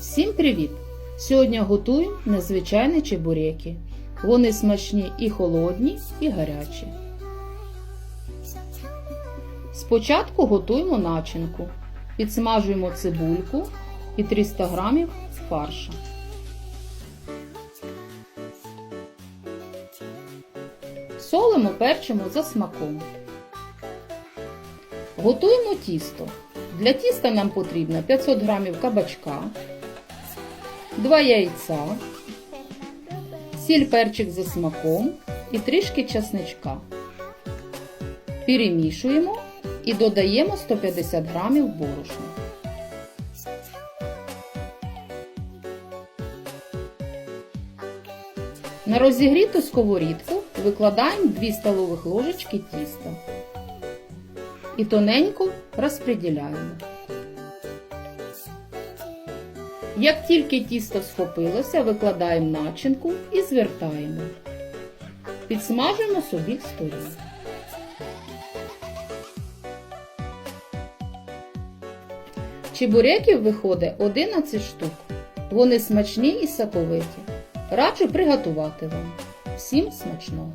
Всім привіт! Сьогодні готуємо незвичайні чебуреки. Вони смачні і холодні, і гарячі. Спочатку готуємо начинку. Підсмажуємо цибульку і 300 г фаршу. Солимо, перчимо за смаком. Готуємо тісто. Для тіста нам потрібно 500 г кабачка, 2 яйця, сіль перчик за смаком і трішки часничка. Перемішуємо і додаємо 150 г борошна. На розігріту сковорідку викладаємо 2 столових ложечки тіста і тоненько розподіляємо. Як тільки тісто схопилося, викладаємо начинку і звертаємо. Підсмажуємо з обіх сторін. Чебуреків виходить 11 штук. Вони смачні і соковиті. Раджу приготувати вам. Всім смачного!